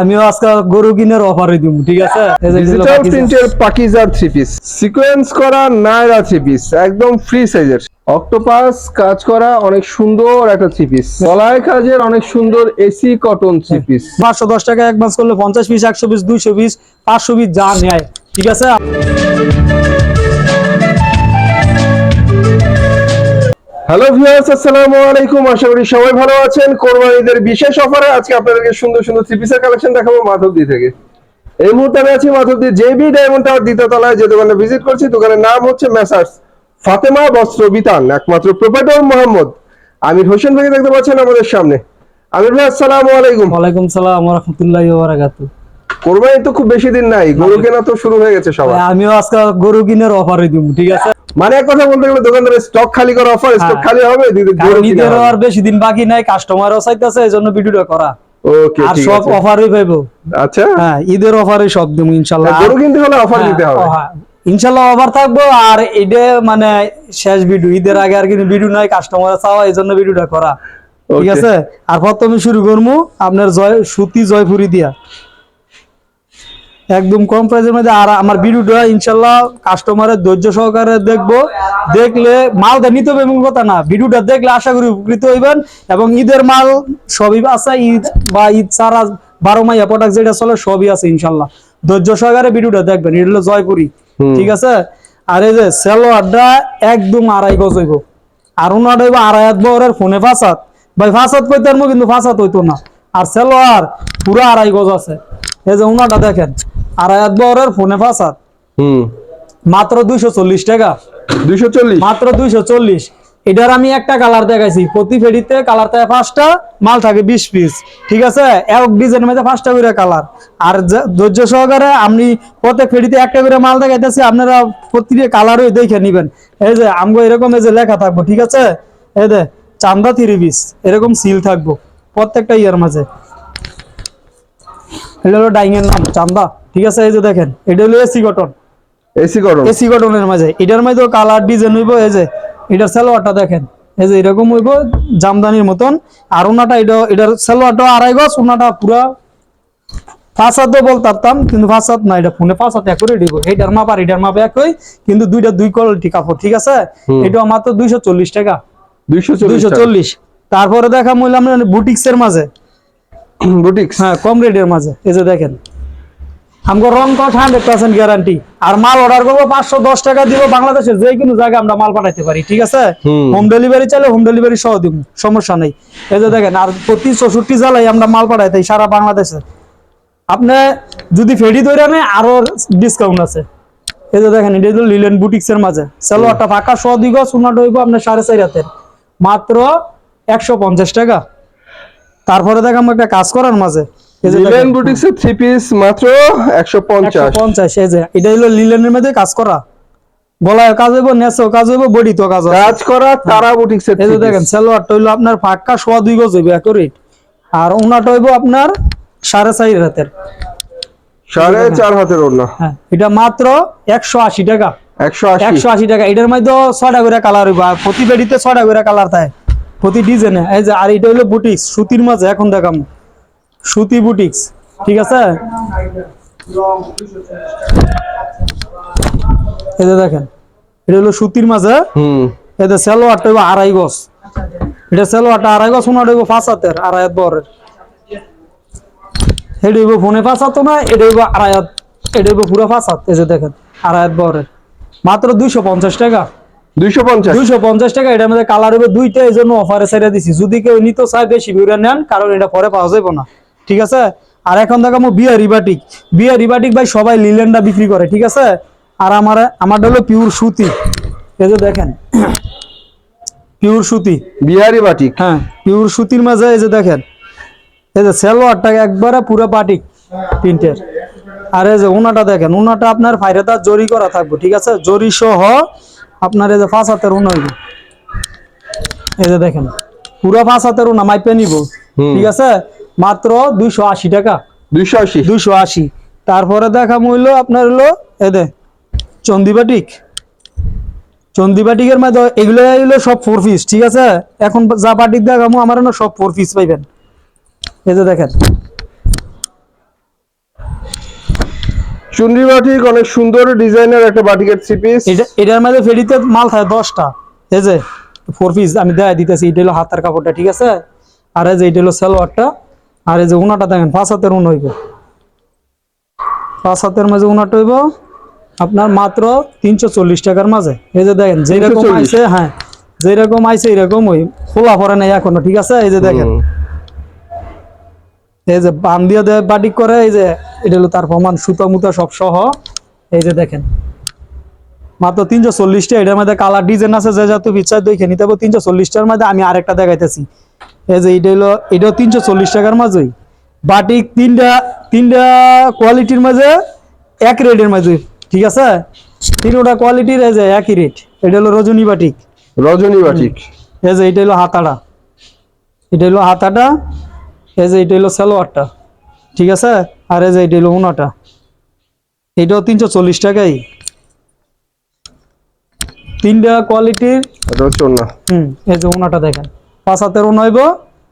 আমিও আজকে গরু কিনের অফারে দিব ঠিক আছে? ডিজিটাল প্রিন্টের পাকিজার three piece sequence Naira three three piece একদম ফ্রি সাইজের অক্টোপাস কাজ করা অনেক সুন্দর একটা থ্রি পিস গলায় কাজের অনেক সুন্দর এসি কটন থ্রি পিস পাঁচশো দশ টাকা অ্যাডভান্স করলে পঞ্চাশ পিস একশো পিস দুইশো পিস পাঁচশো পিস যা নেয় ঠিক আছে? হ্যালো ভিউয়ার্স আসসালামু আলাইকুম। আশা করি সবাই ভালো আছেন। কোরবানিদের বিশেষ অফারে আজকে আপনাদেরকে সুন্দর সুন্দর থ্রি পিসের কালেকশন দেখাবো মাধবদী থেকে। এই মুহূর্তে আমি আছি মাধবদী জেবি ডায়মন্ড টাওয়ার দ্বিতীয় তলায়। যে দোকানে ভিজিট করছি, দোকানের নাম হচ্ছে মেসার্স ফাতেমা বস্ত্র বিতান একমাত্র প্রোপাইটর মোহাম্মদ আমির হোসেন ভাই দেখতে পাচ্ছেন আমাদের সামনে। আমির ভাই, আসসালামু আলাইকুম। ওয়ালাইকুম সালাম রহমতুল্লাহ বারাকাতু কোরবানি তো খুব বেশি দিন নাই গরু কেনা তো শুরু হয়ে গেছে সবার। আমিও আজকে গরু কিনের অফারে দিব ঠিক আছে? মানে এক কথা বলতে গেলে দোকানদারের স্টক খালি করা অফার স্টক হ্যাঁ। খালি হবে দিদি গরু কারণ কিনা ঈদের হবে। আর বেশি দিন বাকি নাই কাস্টমারও চাইতেছে এই ভিডিওটা করা। ওকে আর সব অফারই পাইবো। আচ্ছা। হ্যাঁ ঈদের অফারে সব দেবো ইনশাল্লাহ। গরু কিনতে হলে অফার দিতে হবে। হ্যাঁ, ইনশাল্লাহ অফার থাকব আর এটা মানে শেষ ভিডিও ঈদের আগে আর কিন্তু ভিডিও নাই কাস্টমার চাওয়া এই জন্য ভিডিওটা করা। ঠিক আছে? আর প্রথমে শুরু করব আপনার জয় সুতি জয়পুরি দিয়া। একদম কম প্রাইসের মধ্যে। আর আমার ভিডিওটা ইনশাল্লাহ কাস্টমারের ধৈর্য সহকারে দেখব। দেখলে মালটা নিতে হবে এমন কথা না। ভিডিওটা দেখলে আশা করি উপকৃত হইবেন এবং ঈদের মাল সবই আছে। ঈদ বা ঈদ ছাড়া বারো মাইয়া প্রোডাক্ট যেটা চলে সবই আছে ইনশাল্লাহ ধৈর্য সহকারে ভিডিওটা দেখবেন। এটা হলো জয়পুরি হুম। ঠিক আছে? আর এই যে সেলোয়ারটা একদম আড়াই গজ হইব। আর ওনাটা হইব আড়াই হাত বহরের ফোনে ফাঁসাত। ভাই ফাঁসাত কইতে পারব কিন্তু ফাঁসাত হইতো না। আর সেলোয়ার পুরো আড়াই গজ আছে। এই যে ওনাটা দেখেন। আড়াই হাত বহরের ফোনে ফাঁসাত হুম। মাত্র দুইশো চল্লিশ টাকা। দুইশো চল্লিশ? মাত্র দুইশো চল্লিশ। এটার আমি একটা কালার দেখাইছি। প্রতি ফেরিতে কালার থাকে পাঁচটা মাল থাকে বিশ পিস ঠিক আছে? এক ডিজাইনের মধ্যে পাঁচটা করে কালার আর ধৈর্য সহকারে আমি প্রত্যেক ফেরিতে একটা করে মাল দেখাইতেছি আপনারা প্রতিটি কালারই দেখে নিবেন। এই যে আমগো এরকম এই যে লেখা থাকব ঠিক আছে? এই যে চান্দা থ্রি পিস এরকম সিল থাকব প্রত্যেকটা ইয়ার মাঝে। এটা হলো ডাইং এর নাম চান্দা। ঠিক আছে এই যে দেখেন এটা হলো এসি কটন। এসি করুন এসি কটনের মাঝে। এটার মধ্যে কালার ডিজাইন হইব এই যে এটার সালোয়ারটা দেখেন। এই যে এরকম হইব জামদানির মতন। আর ওনাটা এটা এটার সালোয়ারটা আড়াই গজ ওনাটা পুরা হাত বলতাম কিন্তু হাত না এটা ফোনে এক করে দিব। এটার মাপ আর এটার মাপ একই কিন্তু দুইটা দুই কোয়ালিটি কাপড় ঠিক আছে। এটা মাত্র দুইশো চল্লিশ টাকা। দুইশো চল্লিশ তারপরে দেখা মূল্য বুটিক্স এর মাঝে। বুটিক্স হ্যাঁ কম রেটের মাঝে। এই যে দেখেন আমগো রং কট হান্ড্রেড পার্সেন্ট গ্যারান্টি আর মাল অর্ডার করব পাঁচশো দশ টাকা দিব বাংলাদেশের যে কোনো জায়গায় আমরা মাল পাঠাইতে পারি ঠিক আছে? হোম। ডেলিভারি চাইলে হোম ডেলিভারি সহ দিব সমস্যা নেই। এই যে দেখেন আর প্রতি চৌষট্টি জেলায় আমরা মাল পাঠাইতে সারা বাংলাদেশে। আপনি যদি ফেডি ধরে নেয় আরও ডিসকাউন্ট আছে। এই যে দেখেন এটা হলো লিলেন বুটিক্স এর মাঝে। সালোয়ারটা ফাঁকা সহ দিব সোনাটা হইব আপনার সাড়ে চার হাতের মাত্র একশো পঞ্চাশ টাকা। তারপরে দেখাম একটা কাজ করার মাঝে। লিলেন বুটিক্স এর থ্রি পিস মাত্র একশো পঞ্চাশ। 150 এই যে এটা হলো লিলেনের মধ্যে কাজ করা। গলায় কাজ হইব নেসেও কাজ হইব বডি তো কাজ কাজ করা তারা বুটিক্স এর এই যে দেখেন piece। সালোয়ারটা হইল আপনার ফাঁকা সোয়া দুই গজ হইব একুরেট আর ওনাটা হইব আপনার সাড়ে চার হাতের। সাড়ে চার হাতের ওড়না। হ্যাঁ এটা মাত্র একশো আশি টাকা। একশো আশি। একশো আশি টাকা। এটার মধ্যে ছয়টা করে কালার হইব আর প্রতি বেডিতে ছয়টা করে কালার থাকে। প্রতি ডিজাইনে এই যে আর এটা হলো বুটিক্স সুতির মাঝে এখন দেখাম সুতি বুটিক্স ঠিক আছে? এই যে দেখেন এটা হলো সুতির মাঝে। হুম। এতে সেলোয়ারটা হইব আড়াই গজ। এটা সেলোয়ারটা আড়াই গজ ওনাটা হইব পাঁচ হাতের আড়াই হাত বরের। এটা হইব ফোনে পাঁচ হাত না এটা হইব আড়াই হাত এটা হইব পুরো পাঁচ হাত। এই যে দেখেন আড়াই হাত বরের। মাত্র দুইশো পঞ্চাশ টাকা। দুইশো পঞ্চাশ। দুইশো পঞ্চাশ টাকা এটার মধ্যে কালার হবে দুইটা এই জন্য অফারে ছেড়ে দিছি। যদি কেউ নিতে চায় বেশি বিউরা নেন কারণ এটা পরে পাওয়া যাবে না। ঠিক আছে? আর এখন দেখাবো বিয়া রিবাটিক বিয়া রিবাটিক ভাই সবাই লিলেন্ডা বিক্রি করে ঠিক আছে? আর আমার আমারটা হলো পিওর সুতি। এই যে দেখেন পিওর সুতি। বিহারি বাটিক হ্যাঁ পিওর সুতির মাঝে এই যে দেখেন এই যে সেলোয়ারটা একবারে পুরো পাটিক প্রিন্টের। আর এই যে উনাটা দেখেন উনাটা আপনার ফাইরেদার জরি করা থাকবে ঠিক আছে? জরি সহ আপনার এই যে পাঁচ হাতের উনা হইব। এই যে দেখেন পুরো পাঁচ হাতের উনা মাইপে নিব। ঠিক আছে? মাত্র দুইশো আশি টাকা। দুইশো আশি। দুইশো আশি। তারপরে দেখা মূল্য আপনার হলো এদে চন্দিবাটিক। চন্দিবাটিকের মধ্যে এগুলো এগুলো সব ফোর পিস ঠিক আছে? এখন যা বাটিক দেখামো আমার না সব ফোর পিস পাইবেন। এই যে দেখেন চুনরি বাটিক অনেক সুন্দর ডিজাইনের একটা বাটিকের থ্রি পিস এটা এটার মধ্যে ফেরিতে মাল থাকে দশটা। এই যে ফোর পিস আমি দেখাই দিতেছি এটা হলো হাতার কাপড়টা ঠিক আছে? আর এই যে এটা হলো সালোয়ারটা। আর এই যে উনাটা দেখেন পাঁচ হাতের উন হইব। পাঁচ হাতের মাঝে উনাটা হইব আপনার মাত্র তিনশো চল্লিশ টাকার মাঝে। এই যে দেখেন যেরকম 340 আইছে হ্যাঁ যেরকম আইছে এরকম ওই খোলা পরে নাই এখনও ঠিক আছে? এই যে দেখেন। এই যে বান দিয়ে বাটিক করে এই যে এটা হলো তার প্রমাণ সুতা মুতা সব সহ। এই যে দেখেন মাত্র তিনশো চল্লিশটা এটার মধ্যে কালার ডিজাইন আছে যে যত পিকচার দেখে নিতে হবে। তিনশো চল্লিশটার মধ্যে আমি আরেকটা দেখাইতেছি। এই যে এটা হলো এটাও তিনশো চল্লিশ টাকার মাঝেই বাটিক তিনটা তিনটা কোয়ালিটির মাঝে এক রেটের মাঝে ঠিক আছে? তিনটা কোয়ালিটির এই যে একই রেট। এটা হলো রজনী বাটিক। রজনী বাটিক। এই যে এটা হলো হাতাটা এটা হলো হাতাটা এই যে এটা হলো সালোয়ারটা ঠিক আছে? আর এই যে এটা হলো উনাটা এটাও তিনশো চল্লিশ টাকাই। তিনটা কোয়ালিটির হুম এই যে উনাটা দেখেন। পাঁচ হাতের উন হইব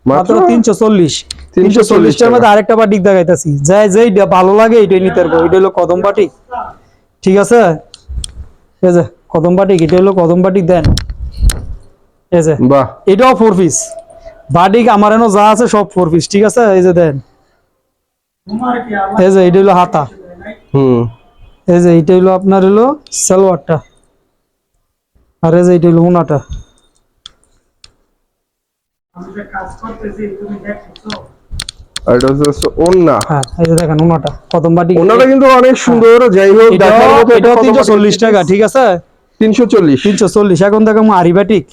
মাত্র তিনশো চল্লিশ। তিনশো 340 চল্লিশটার মধ্যে আরেকটা বাটিক দেখাইতেছি। যাই যেইটা ভালো লাগে এইটাই নিতে পারব। এটা হলো কদম বাটিক ঠিক আছে? এই যে কদম বাটিক এটা হলো কদম বাটিক দেন। এই যে বাহ। এটাও ফোর পিস বাটিক আমার এনো যা আছে সব ফোর পিস ঠিক আছে? এই যে দেন। এই যে এটা হলো হাতা। হুম। এই যে এটা হলো আপনার হলো সালোয়ারটা। আর এই যে এটা হলো উনাটা। তিনশো চল্লিশ টাকা ঠিক আছে? তিনশো চল্লিশ। তিনশো চল্লিশ। এখন দেখো আরি বাটিক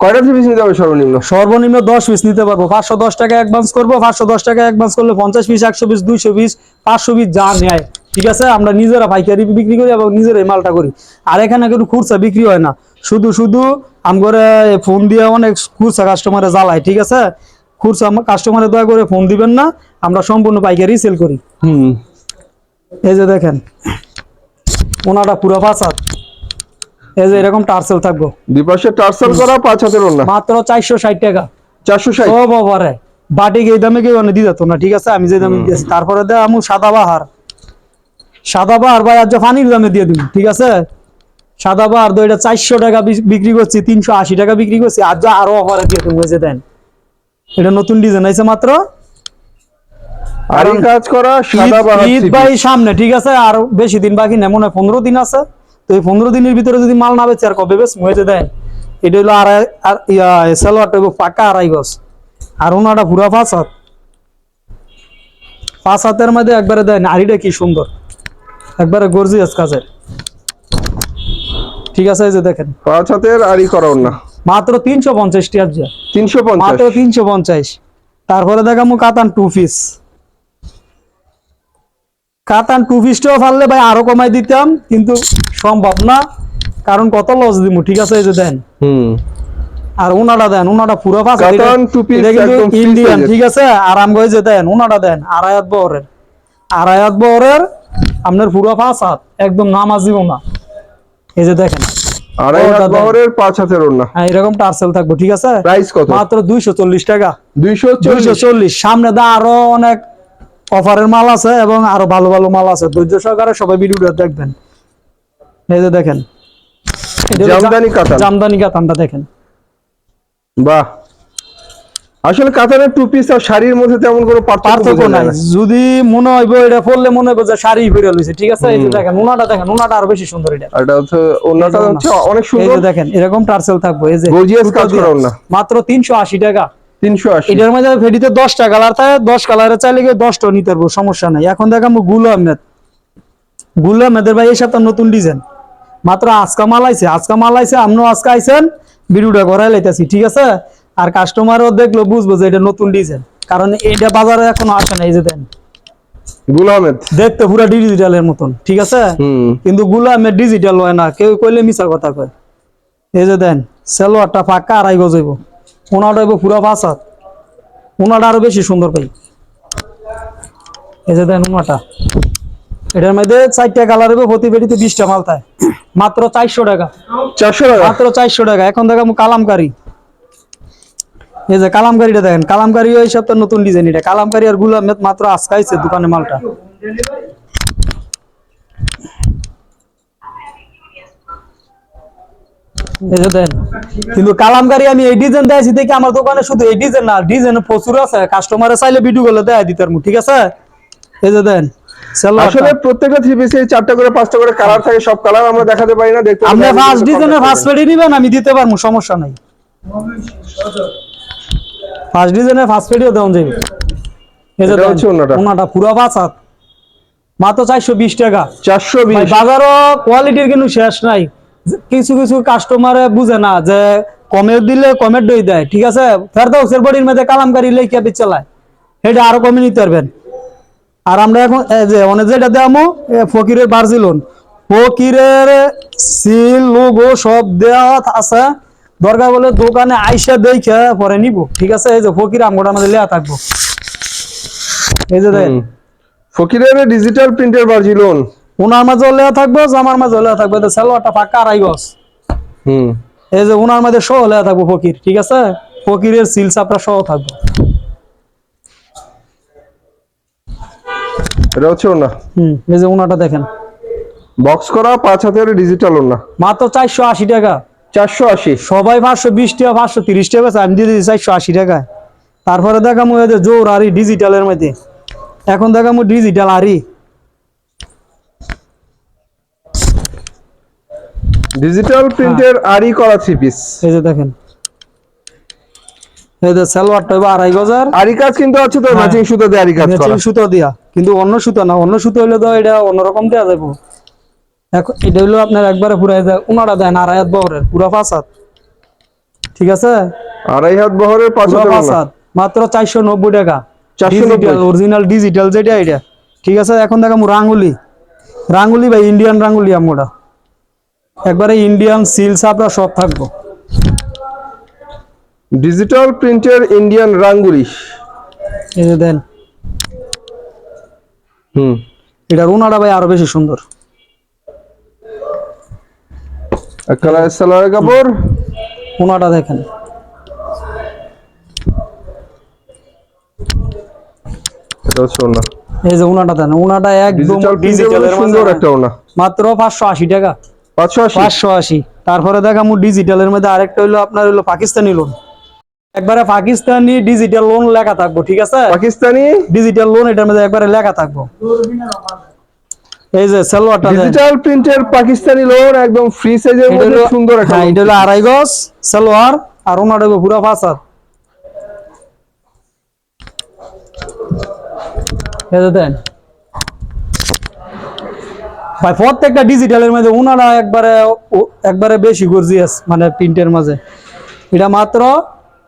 কয়টা পিস নিতে হবে সর্বনিম্ন? সর্বনিম্ন দশ পিস নিতে পারব। পাঁচশো দশ টাকা অ্যাডভান্স করব পাঁচশো দশ টাকা অ্যাডভান্স করলে পঞ্চাশ পিস একশো পিস দুইশো পিস পাঁচশো পিস যা নেয়। ঠিক আছে? আমরা নিজেরা পাইকারি বিক্রি করি এবং নিজেরাই মালটা করি। আর এখানে কিন্তু খুচরা বিক্রি হয় না। শুধু শুধু আমগরে ফোন দিয়ে অনেক খুচরা কাস্টমারে জ্বালায় ঠিক আছে? খুচরা কাস্টমারে দয়া করে ফোন দিবেন না। আমরা সম্পূর্ণ পাইকারি সেল করি। হুম। এই যে দেখেন ওনাটা পুরো ফাঁসাদ এই যে এরকম টার্সেল থাকব। দুই পাশে টার্সেল করা পাঁচ হাতের ওন্না মাত্র চারশো ষাট টাকা। চারশো ষাট? ও বাবারে বাটিক এই দামে কেউ অনেক দিয়ে যেত না ঠিক আছে? আমি যে দামে দিয়েছি তারপরে দে আমু সাদা বাহার। সাদা বাহার ভাই আজ পানির দামে দিয়ে দিন ঠিক আছে? সাদা বাহার তো এটা চারশো টাকা বিক্রি করছি তিনশো আশি টাকা বিক্রি করছি আজ যা আরও অফারে দিয়ে তুমি যে দেন। এটা নতুন ডিজাইন আছে মাত্র। আর এই কাজ করা সাদা বাহার ঈদ ভাই সামনে ঠিক আছে? আর বেশি দিন বাকি নেই মনে হয় পনেরো দিন আছে। তো এই পনেরো দিনের ভিতরে যদি মাল না বেচে আর কবে বেশ হয়েছে দেন এটা হলো আড়াই আর ইয়া সালোয়ারটা হইবো পাকা আড়াই গজ। আর ওনাটা পুরা পাঁচ হাত। পাঁচ হাতের মধ্যে একবারে দেয় আড়িটা কি সুন্দর। একবারে গর্জিয়াস কাজের। ঠিক আছে এই যে দেখেন। পাঁচ হাতের আড়ি করা না। মাত্র তিনশো পঞ্চাশ টিয়ার তিনশো পঞ্চাশ। মাত্র তিনশো পঞ্চাশ। তারপরে দেখামু কাতান টু পিস কাতান টু পিসটাও পারলে ভাই আরও কমাই দিতাম কিন্তু সম্ভব না। কারণ কত লস দিমু ঠিক আছে? এই যে দেন। হুম। আর উনাটা দেন উনাটা পুরো পাঁচ কাতান two piece একদম ইন্ডিয়ান ঠিক আছে? আর আমগো এই যে দেন উনাটা দেন আড়াইয়াত বহরের। আড়াইয়াত বহরের আপনার পুরো পাঁচ হাত একদম নামাজ দিব না। এই যে দেখেন। হ্যাঁ এরকম টার্সেল থাকব ঠিক আছে? প্রাইস কত? মাত্র দুইশো চল্লিশ টাকা। দুইশো চল্লিশ। সামনে দা আরও অনেক অফারের মাল আছে এবং আরও ভালো ভালো মাল আছে। ধৈর্য সহকারে সবাই ভিডিওটা দেখবেন। এই যে দেখেন। জামদানি কাতান। জামদানি কাতানটা দেখেন। বাহ। আসলে কাতানের টু পিস আর শাড়ির মধ্যে তেমন কোনো পার্থক্য নাই। যদি মনে হইব এটা পড়লে মনে হইব যে শাড়ি ফিরে লইছে ঠিক আছে? এই দেখেন উনাটা দেখেন উনাটা আরও বেশি সুন্দর এটা। এটা হচ্ছে এই যে হচ্ছে। অনেক এই সুন্দর যে দেখেন এরকম টার্সেল থাকবে। এই যে সুতো কাজ করা ওন্না। মাত্র তিনশো আশি টাকা। তিনশো আশি। এটার মধ্যে ফেডিতে কালার থাকে দশ কালারে চাইলে নিতে পারব সমস্যা নাই। এখন দেখাবো গুলো আহমেদ। গুলো আহমেদের ভাই এই সপ্তাহ নতুন ডিজাইন মাত্র আজকা মাল আইছে আজকা মাল আইছে আজকে আইছেন ভিডিওটা করাই লাইতেছি ঠিক আছে? আর কাস্টমারও দেখল বুঝব যে এটা নতুন ডিজাইন কারণ এটা বাজারে এখনও আসে না এই যে দেন। গুল আহমেদ। দেখতে পুরো ডিজিটালের মতন ঠিক আছে? কিন্তু গুলো আহমেদ ডিজিটাল হয় না কেউ কইলে মিছা কথা কয়। এই যে দেন সেলোয়ারটা ফাঁকা আড়াই গজ হইব। ওনাটা হইব পুরা পাঁচ হাত ওনাটা আরও বেশি সুন্দর পাই এই যে দেন ওনাটা এটার মধ্যে চারটা কালার হবে প্রতি পেটিতে বিশটা মাল থাকে। মাত্র চারশো টাকা। চারশো টাকা? মাত্র চারশো টাকা। এখন দেখাবো কালামকারি। এই যে কালামকারিটা দেখেন। কালামকারি ওই সপ্তাহ নতুন ডিজাইন এটা। কালামকারি আর গুলামেদ মাত্র আজকে আইছে দোকানে মালটা। এই যে দেন। কিন্তু কালামকারি আমি এই ডিজাইন দেখি আমার দোকানে শুধু এই ডিজাইন না ডিজাইন প্রচুর আছে। কাস্টমারে চাইলে ভিডিও গুলো দেখাই দিতে পারব ঠিক আছে? এই যে দেন আসলে প্রত্যেকটা থ্রি পিসে চারটা করে পাঁচটা করে কালার থাকে সব কালার আমরা দেখাতে পারি না দেখতে আপনি ফার্স্ট ডিজাইনের ফার্স্ট পেডি নিবেন আমি দিতে পারব সমস্যা নাই। ফার্স্ট ডিজাইনের ফার্স্ট পেডিও দেওয়া যাবে। এই যে দেন, ওনাটা। পুরো পাঁচ মাত্র চারশো বিশ টাকা। চারশো বিশ। বাজারও কোয়ালিটির কিন্তু শেষ নাই। কিছু কিছু কাস্টমারে বুঝে না যে কমের দিলে কমের দই দেয়, ঠিক আছে? ফেরদাউসের বডির মধ্যে কালামকারি লেখা বি চালায়। এটা আরও কমে নিতে পারবেন। আর আমরা এখন যে, অনেক যেটা দেওয়ামো ফকিরের বার্জিলন। ফকিরের সিল, লোগো সব দেওয়া আছে। দরকার বলে দোকানে আইসা দেখে পরে নিব, ঠিক আছে? এই যে ফকির আমগোটা আমাদের লেয়া থাকব। এই যে দেখ ফকিরের ডিজিটাল প্রিন্টের বাজিলন ওনার মাঝে লেয়া থাকব জামার মাঝে লেয়া থাকব। তো সালোয়ারটা পাক্কা আড়াই গজ হুম। এই যে উনার মাঝে সহ লেয়া থাকব ফকির ঠিক আছে? ফকিরের সিল চাপটা সহ থাকব। এটা হচ্ছে ওনা। হুম এই যে ওনাটা দেখেন। বক্স করা পাঁচ হাতের ডিজিটাল ওনা। মাত্র চারশো আশি টাকা। চারশো আশি। সবাই পাঁচশো বিশ টাকা পাঁচশো তিরিশ টাকা আমি দিয়ে দিচ্ছি চারশো আশি টাকায়। তারপরে দেখামো এই যে জোর আরি ডিজিটালের মধ্যে। এখন দেখামো ডিজিটাল আরি। ডিজিটাল প্রিন্টের আরি করা থ্রি পিস এই যে দেখেন। এই যে সালোয়ারটা এবার আড়াই গজার। আরি কাজ কিন্তু আছে তো ম্যাচিং সুতো দিয়ে আরি কাজ করা। ম্যাচিং সুতো দিয়া। কিন্তু অন্য সুতো না অন্য সুতো হইলে তো এটা অন্যরকম দেওয়া যাব এখন এটা হইল আপনার একবারে পুরো উনারা দেন আড়াই হাত বহরের পুরো পাঁচ হাত ঠিক আছে? আড়াই হাত বহরের পাঁচ হাত মাত্র চারশো নব্বই টাকা। 490 অরিজিনাল ডিজিটাল যেটা এটা। ঠিক আছে? এখন দেখাম রাঙ্গুলি। রাঙ্গুলি ভাই ইন্ডিয়ান রাঙ্গুলি আমরা একবারে ইন্ডিয়ান সিল সাপরা সব থাকব। ডিজিটাল প্রিন্টের ইন্ডিয়ান রাঙ্গুলি এই যে দেন। হুম। এটা রুনাটা ভাই আরও বেশি সুন্দর। এক কালারের সালোয়ারের কাপড়। উনাটা দেখেন। এটা ওনা এই যে উনাটা দেন। উনাটা একদম ডিজিটাল ডিজিটালের সুন্দর একটা ওনা মাত্র পাঁচশো আশি টাকা। পাঁচশো আশি? তারপরে দেখামু ডিজিটালের মধ্যে আরেকটা হইল আপনার হইল পাকিস্তানি লোন একবারে পাকিস্তানি ডিজিটাল লোন লেখা থাকব ঠিক আছে? পাকিস্তানি? ডিজিটাল লোন এটার মধ্যে একবারে লেখা থাকব। এই যে সালোয়ারটা ডিজিটাল প্রিন্টের পাকিস্তানি লোন একদম ফ্রি সাইজের মধ্যে সুন্দর একটা হ্যাঁ, এটা হলো আড়াই গজ সালোয়ার আর ওনাটা পুরা পাঁচ এই যে দেন। ভাই প্রত্যেকটা ডিজিটালের ওনারা একবারে একবারে বেশি গর্জিয়াস মানে প্রিন্টের মাঝে। এটা মাত্র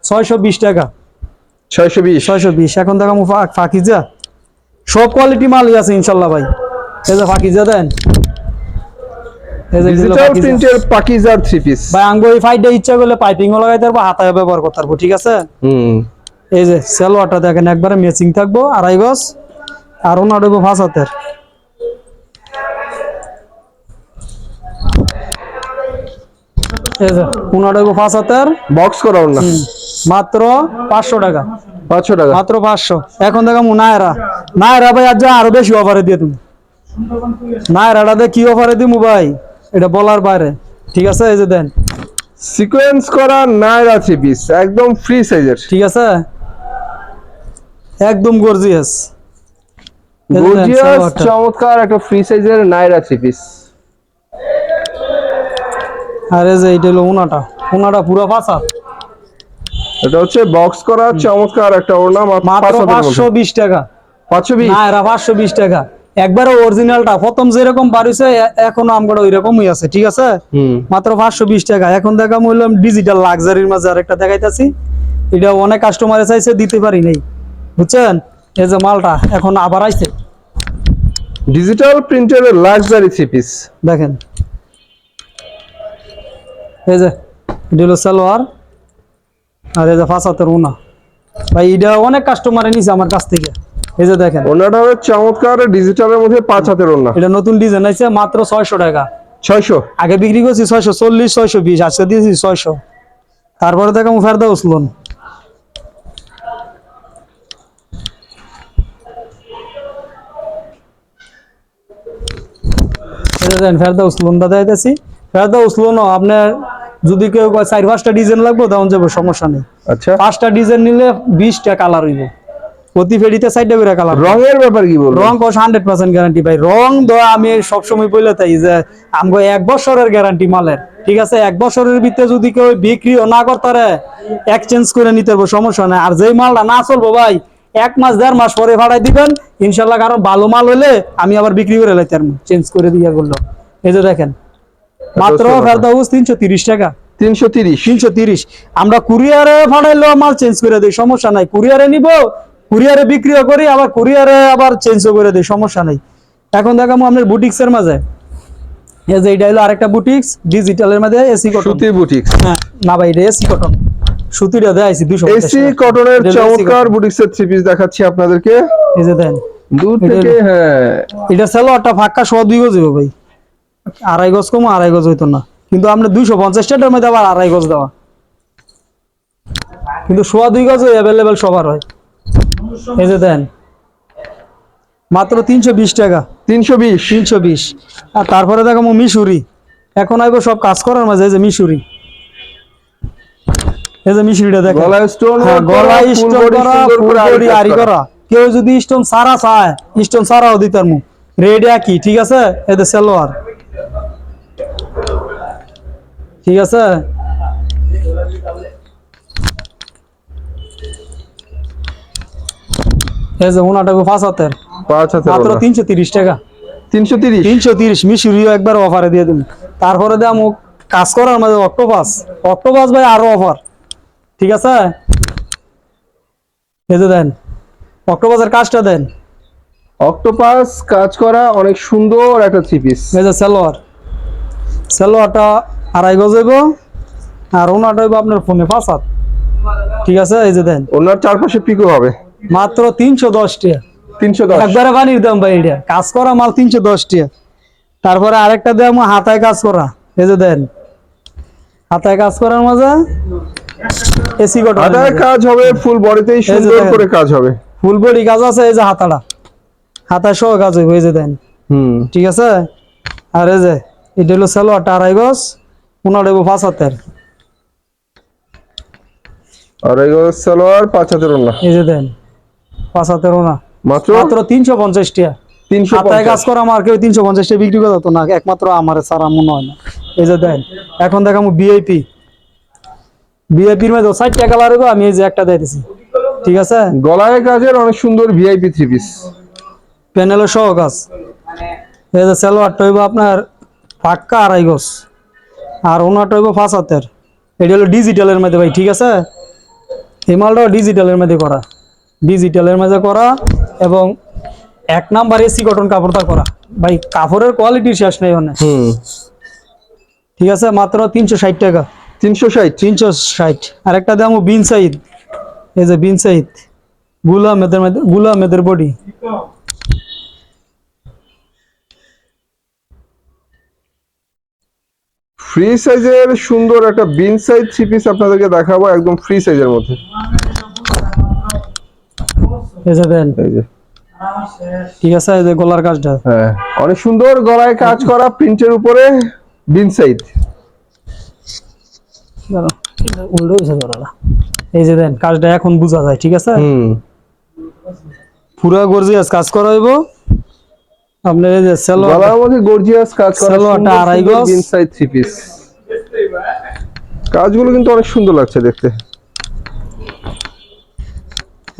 ছয়শো বিশ টাকা। ছয়শো বিশ? ছয়শো বিশ। এখন দেখো ফাঁকিজা। সব কোয়ালিটি মালই আছে ইনশাল্লাহ ভাই। এই যে ফাঁকিজা দেন। এই যে এগুলো ডিজিটাল ফাকিজা। প্রিন্টের পাকিজার থ্রি পিস ভাই আঙ্গো এই ফাইটটা ইচ্ছা করলে পাইপিংও লাগাইতে পারব হাতায় ব্যবহার করতে পারব ঠিক আছে? হুম। এই যে সালোয়ারটা দেখেন একবারে ম্যাচিং থাকব আড়াই গজ। আর ওনার হইবো পাঁচ হাতের বক্স করা না মাত্র পাঁচশো টাকা। পাঁচশো টাকা? মাত্র পাঁচশো। এখন দেখো নায়রা। নায়রা ভাই আজ আরও বেশি অফারে দিয়ে তুমি নায়রাটাতে কি অফারে দিমু ভাই? এটা বলার বাইরে। ঠিক আছে এই যে দেন। সিকোয়েন্স করা নাইরা থ্রি পিস একদম ফ্রি সাইজের ঠিক আছে? একদম গর্জিয়াস গর্জিয়াস চমৎকার একটা ফ্রি সাইজের নাইরা থ্রি পিস আর যে হলো পুরো পাঁচা এটা হচ্ছে বক্স করা চমৎকার একটা ওড়না মাত্র পাঁচশো বিশ টাকা। পাঁচশো বিশ? না এরা পাঁচশো বিশ টাকা। একবারে অরিজিনালটা প্রথম যেরকম বাড়িছে এ- এখনও আমরা ওই আছে ঠিক আছে? মাত্র পাঁচশো বিশ টাকা। এখন দেখা বললাম ডিজিটাল লাক্সারির মাঝে আরেকটা দেখাইতেছি। এটা অনেক কাস্টমারে চাইছে দিতে পারি নাই। বুঝছেন? এই যে মালটা এখন আবার আইছে। ডিজিটাল প্রিন্টের লাক্সারি থ্রি পিস দেখেন। এই যে এটা হলো সালোয়ার আর এই যে ফাঁসাতের উনা ভাই এটা অনেক কাস্টমারে নিছে আমার কাছ থেকে। এই যে দেখেন। ওনাটা হবে চমৎকার ডিজিটালের মধ্যে পাঁচ হাতের ওড়না এটা নতুন ডিজাইন আছে মাত্র ছয়শো টাকা। ছয়শো? আগে বিক্রি করছি ছয়শো চল্লিশ ছয়শো বিশ আজকে দিয়েছি ছয়শো। তারপরে দেখো ফেরদা উসলন এটা দেন ফেরদাউস লোনটা দিতেছি ফেরদাউস আপনার যদি কেউ কয় চার পাঁচটা ডিজাইন লাগবে তখন যাব সমস্যা নেই। আচ্ছা। পাঁচটা ডিজাইন নিলে বিশটা কালার হইব। প্রতি ফেডিতে চারটা করে কালার রঙের ব্যাপার কি বলব রং কষ হান্ড্রেড পার্সেন্ট গ্যারান্টি ভাই। রং দেওয়া আমি সবসময় বলে তাই যে আমগো এক বছরের গ্যারান্টি মালের। ঠিক আছে? এক বছরের ভিতরে যদি কেউ বিক্রিও না করতারে এক্সচেঞ্জ করে নিতে পারব সমস্যা নাই। আর যেই মালটা না চলবো ভাই এক মাস দেড় মাস পরে ভাড়ায় দিবেন ইনশাল্লাহ কারণ ভালো মাল হলে আমি আবার বিক্রি করে লাইতে পারব। চেঞ্জ করে দিয়ে বলল। এই যে দেখেন মাত্র। ফেরদাউস তিনশো তিরিশ টাকা। তিনশো তিরিশ। তিনশো তিরিশ। আমরা কুরিয়ারে ফাটাইলো মাল চেঞ্জ করে দিই সমস্যা নাই। কুরিয়ারে নিব কুরিয়ারে বিক্রিও করি আবার কুরিয়ারে আবার চেঞ্জও করে দিই সমস্যা নাই। এখন দেখাবো আপনার বুটিক্সের মাঝে। এই যে এটা হলো আরেকটা বুটিক্স ডিজিটালের মধ্যে এসি কটন সুতির বুটিক হ্যাঁ না ভাই এটা এসি কটন সুতিটা দেখাইছি দুশো এসি কটনের চমৎকার বুটিক্সের থ্রি পিস দেখাচ্ছি আপনাদেরকে। এই যে দেন। দূর থেকে হ্যাঁ। এটা সেলোয়ারটা ফাঁকা সোয়া দুই গজ ভাই। আড়াই গজ কম আড়াই গজ হইতো না। কিন্তু আমরা দুইশো পঞ্চাশ টাকার মধ্যে আবার আড়াই গজ দেওয়া। কিন্তু সোয়া দুই গজ অ্যাভেলেবেল সবার হয়। এই যে দেন মাত্র তিনশো বিশ টাকা। তিনশো বিশ। তিনশো বিশ। আর তারপরে দেখো মিশুরি। এখন আইবো সব কাজ করার মাঝে এই যে মিশুরি। এই যে মিশুরিটা দেখো। গলায় স্টোন হ্যাঁ, গলায় স্টোন করা ফুল বডি আরি করা। কেউ যদি স্টোন সারা চায় স্টোন সারাও দিতার মু। রেড একই ঠিক আছে? এই যে সেলোয়ার। ঠিক আছে? এই যে উনাটাকে পাঁচ হাতের। পাঁচ হাজার মাত্র তিনশো তিরিশ টাকা। তিনশো তিরিশ? তিনশো তিরিশ মিশুরিও একবার অফারে দিয়ে দিন। তারপরে দাম কাজ করার মাঝে অক্টোপাস। অক্টোপাস ভাই আরও অফার ঠিক আছে? এই যে দেন অক্টোপাসের কাজটা দেন। অক্টোপাস কাজ করা অনেক সুন্দর একটা থ্রি পিস এই যে সেলোয়ার। সেলোয়ারটা আড়াই গজ হইব। আর ওনাটা হইব আপনার ফোনে পাঁচ হাত। ঠিক আছে? এই যে দেন। ওনার চারপাশে পিকো হবে। মাত্র তিনশো দশ তিনশো দশ। একবারে পানির দাম ভাই এটা। কাজ করা মাল তিনশো দশ তারপরে আরেকটা দাম হাতায় কাজ করা। এই যে দেন। হাতায় কাজ করার মজা। এসি কটন আদায় কাজ হবে ফুল বডিতেই সুন্দর করে কাজ হবে। ফুল বডি কাজ আছে এই যে হাতাটা। হাতায় সহ কাজ হইব এই যে দেন। হুম। ঠিক আছে? আর এই যে এটা হলো সেলোয়ারটা আড়াই গজ। উনার হইব পাঁচ হাতের। আর এগুলো সালোয়ার পাঁচ হাজার ওনা এই যে দেন পাঁচ হাতের ওনা মাত্র? মাত্র তিনশো পঞ্চাশ টাকা তিনশো হাতায় কাজ করা আমার কেউ তিনশো পঞ্চাশ টাকা বিক্রি করে তো না একমাত্র আমার সারা মনে হয় না। এই যে দেন এখন দেখাম বিআইপি বিআইপির মধ্যে ষাটটা কালার হইব আমি এই যে একটা দিতেছি ঠিক আছে? গলায় কাজের অনেক সুন্দর ভিআইপি থ্রি পিস প্যানেলের সহ কাজ। এই যে সালোয়ারটা হইব আপনার পাক্কা আড়াই গজ। আর ওনারটা হইব পাঁচ হাতের। এটা হলো ডিজিটালের মধ্যে ভাই ঠিক আছে? এই মালটাও ডিজিটালের মধ্যে করা। ডিজিটালের মধ্যে করা এবং এক নাম্বার এসি কটন কাপড়টা করা। ভাই কাপড়ের কোয়ালিটি শেষ নেই হুম। ঠিক আছে মাত্র তিনশো ষাট টাকা। তিনশো ষাট? তিনশো ষাট। আর একটা দাম বিন সাইদ। এই যে বিন সাইদ। গুলা মেদের মধ্যে গুলা মেদের বডি ফ্রি সাইজের সুন্দর একটা বিন সাইজ থ্রি পিস আপনাদেরকে দেখাবো একদম ফ্রি সাইজের মধ্যে। ঠিক আছে এই যে গলার কাজটা। হ্যাঁ অনেক সুন্দর গলায় কাজ করা প্রিন্টের উপরে বিন সাইজ উল্টো হয়েছে ধরালা। এই যে দেন কাজটা এখন বোঝা যায় ঠিক আছে? হুম। পুরা গর্জিয়াস কাজ করা হইব আপনার এই যে সেলোয়ার গলার মধ্যে গর্জিয়াস কাজ করা সালোয়ারটা আড়াই গজ। বিন সাইজ থ্রি পিস কাজগুলো কিন্তু অনেক সুন্দর লাগছে দেখতে।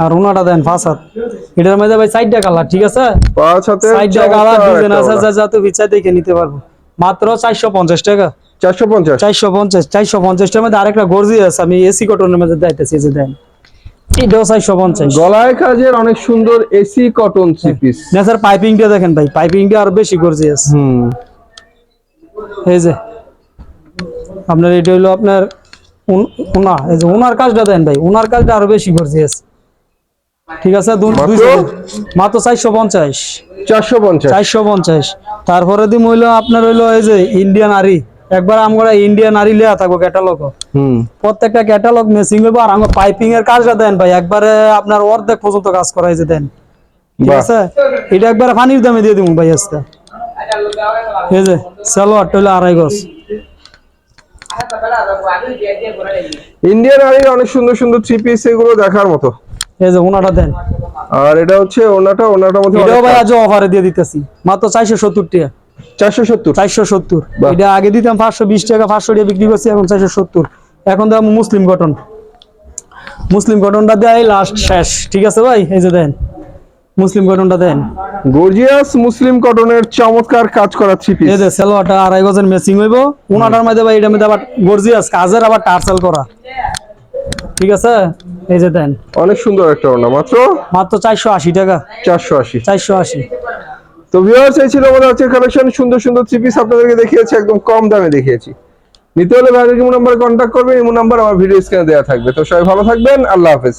আর ওনাটা দেন পাঁচ হাত। এটার মধ্যে ভাই চারটা কালার ঠিক আছে? পাঁচ হাতে চারটা কালার ডিজাইন আছে যা যা দেখে নিতে পারব। মাত্র চারশো পঞ্চাশ টাকা। চারশো পঞ্চাশ। চারশো পঞ্চাশ চারশো পঞ্চাশটার মধ্যে আরেকটা গর্জিয়াস আমি এসি কটনের মধ্যে যাইতেছি এই যে দেন। এটাও গলায় কাজের অনেক সুন্দর এসি কটন থ্রি পিস না স্যার পাইপিংটা দেখেন ভাই পাইপিংটা আরও বেশি গর্জিয়াস হুম। এই যে আপনার এটা আপনার উনা এই যে উনার কাজটা দেন ভাই উনার কাজটা আরও বেশি গর্জিয়াস ঠিক আছে মাত্র? চারশো পঞ্চাশ। চারশো পঞ্চাশ। চারশো পঞ্চাশ। তারপরে দিম হইল আপনার হইল এই যে ইন্ডিয়ান আরি। একবার আমরা ইন্ডিয়ান আরি লিয়া থাকব ক্যাটালগ হুম। প্রত্যেকটা ক্যাটালগ মেসিং হইবো আর আমার পাইপিং এর কাজটা দেন ভাই। একবারে আপনার অর্ধেক পর্যন্ত কাজ করা হয়েছে দেন। ঠিক আছে? এটা একবারে পানির দামে দিয়ে দিব ভাই আজকে। এই যে সালোয়ারটা হলো আড়াই গজ। ইন্ডিয়ান আর্মির অনেক সুন্দর সুন্দর থ্রি পিস এগুলো দেখার মতো। এই যে ওনাটা দেন। আর এটা হচ্ছে ওনাটা ওনাটার মধ্যে এটাও ভাই আজ অফারে দিয়ে দিতেছি। মাত্র চারশো সত্তর টাকা। চারশো সত্তর। চারশো সত্তর। এটা আগে দিতাম পাঁচশো বিশ টাকা পাঁচশো টাকা বিক্রি করছি এখন চারশো সত্তর। এখন দাম মুসলিম কটন। মুসলিম কটনটা দেয় লাস্ট শেষ। ঠিক আছে ভাই? এই যে দেন। মুসলিম কটনটা দেন। গর্জিয়াস মুসলিম কটনের চমৎকার কাজ করা থ্রি পিস এই যে সেলোয়ারটা আড়াই গজের ম্যাচিং হইব। মধ্যে ভাই এটার মধ্যে আবার গর্জিয়াস কাজের আবার টার্সেল করা। ঠিক আছে? এই যে দেন। অনেক সুন্দর একটা ওড়না মাত্র? মাত্র চারশো আশি টাকা। চারশো আশি। চারশো আশি। তো ভিউয়ার্স এই ছিল আমাদের আজকের কালেকশন সুন্দর সুন্দর থ্রি পিস আপনাদেরকে দেখিয়েছি, একদম কম দামে দেখিয়েছি। নিতে হলে ভাইয়ের ইমো নাম্বারে কন্ট্যাক্ট করবেন, ইমো নাম্বার আমার ভিডিও স্ক্রিনে দেওয়া থাকবে। তো সবাই ভালো থাকবেন, আল্লাহ হাফেজ।